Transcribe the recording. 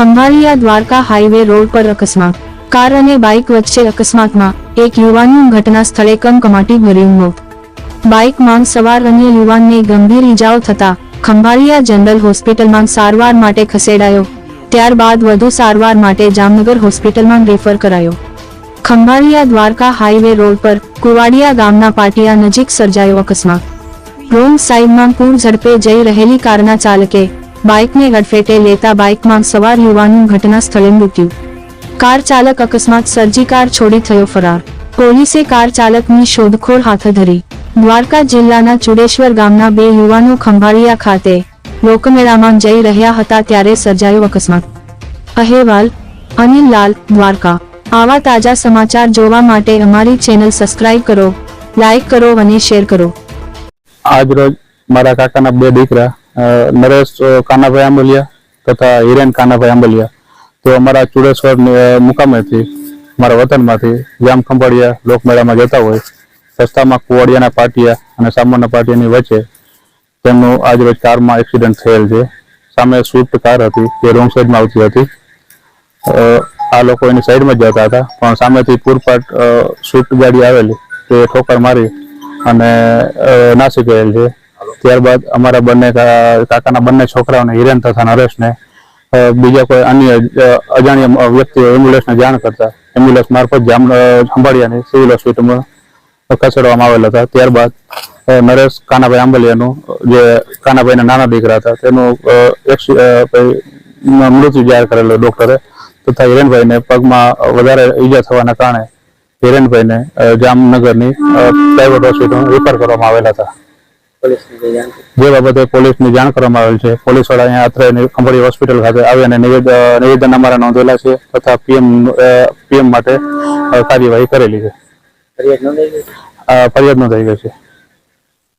Khambhalia Dwarka highway road પર અકસ્માત. Car અને બાઇક વચ્ચે અકસ્માતમાં એક યુવાનનું ઘટના સ્થળે કમકમાટી ભર્યું મોત. બાઇકમાં સવાર અન્ય યુવાનને ગંભીર ઈજાઓ થતા ખંભાળિયા જનરલ હોસ્પિટલમાં સારવાર માટે ખસેડાયો. ત્યારબાદ વધુ સારવાર માટે જામનગર હોસ્પિટલમાં રેફર કરાયો. ખંભાળિયા દ્વારકા હાઈવે રોડ પર કુવાડિયા ગામના પાટિયા નજીક સર્જાયો અકસ્માત. રોંગ સાઈડમાં પૂર ઝડપે જઈ રહેલી કારના ચાલકે બાઇકને અડફેટે લેતા બાઇકમાં સવાર યુવાનનું ઘટના સ્થળે મૃત્યુ. કાર ચાલક અકસ્માત સર્જી કાર છોડી થયો ફરાર. પોલીસે કાર ચાલકની શોધખોળ હાથ ધરી. દ્વારકા જિલ્લાના ચુડેશ્વર ગામના બે યુવાનો ખંભાળિયા ખાતે લોકમેળામાં જઈ રહ્યા હતા ત્યારે સર્જાયો અકસ્માત. અહેવાલ, અનિલ લાલ, દ્વારકા. આવા તાજા સમાચાર જોવા માટે અમારી ચેનલ સબસ્ક્રાઇબ કરો લાઈક કરો અને શેર કરો. આજ રોજ મારા કાકાના બે દીકરા નરેશ કાનાભાઈ આંબલિયા તથા હિરેન કાનાભાઈ આંબલિયા. તો અમારા ચુડેશ્વર મુકામેથી મારા વતનમાંથી જામ ખંભાળિયા લોકમેળામાં જતા હોય, રસ્તામાં કુવાડિયાના પાટિયા અને સામાનના પાટિયાની વચ્ચે તેમનું આજ રોજ કારમાં એક્સિડન્ટ થયેલ છે. સામે સ્વિફ્ટ કાર હતી, જે રોંગ સાઈડમાં આવતી હતી. આ લોકો એની સાઈડમાં જતા હતા, પણ સામેથી પૂરપાટ સ્વિફ્ટ ગાડી આવેલી, તે ઠોકર મારી અને નાસી ગયેલ છે. ત્યારબાદ અમારા બંને કાકાના બંને છોકરાઓને હિરેન તથા નરેશને બીજા કોઈ અન્ય અજાણ્યા વ્યક્તિઓ એમ્બ્યુલન્સને જાણ કરતા એમ્બ્યુલન્સ મારફત જામ ખંભાળિયાની સિવિલ હોસ્પિટલમાં ખસેડવામાં આવેલા હતા. ત્યારબાદ નરેશ કાનાભાઈ આંબલિયાનું જે કાનાભાઈના નાના દીકરા હતા, તેનું મૃત્યુ જાહેર કરેલો ડોક્ટરે તથા હિરેનભાઈને પગમાં વધારે ઈજા થવાના કારણે હિરેનભાઈને જામનગરની પ્રાઇવેટ હોસ્પિટલમાં રેફર કરવામાં આવેલા હતા. જે બાબતે પોલીસની જાણ કરવામાં આવેલ છે. પોલીસવાળા અહીંયા અત્રે ખંભાળી હોસ્પિટલ ખાતે આવી અને નિવેદન અમારા નોંધેલા છે તથા પીએમ પીએમ માટે કાર્યવાહી કરેલી છે. ફરિયાદ નોંધાઈ ગઈ છે.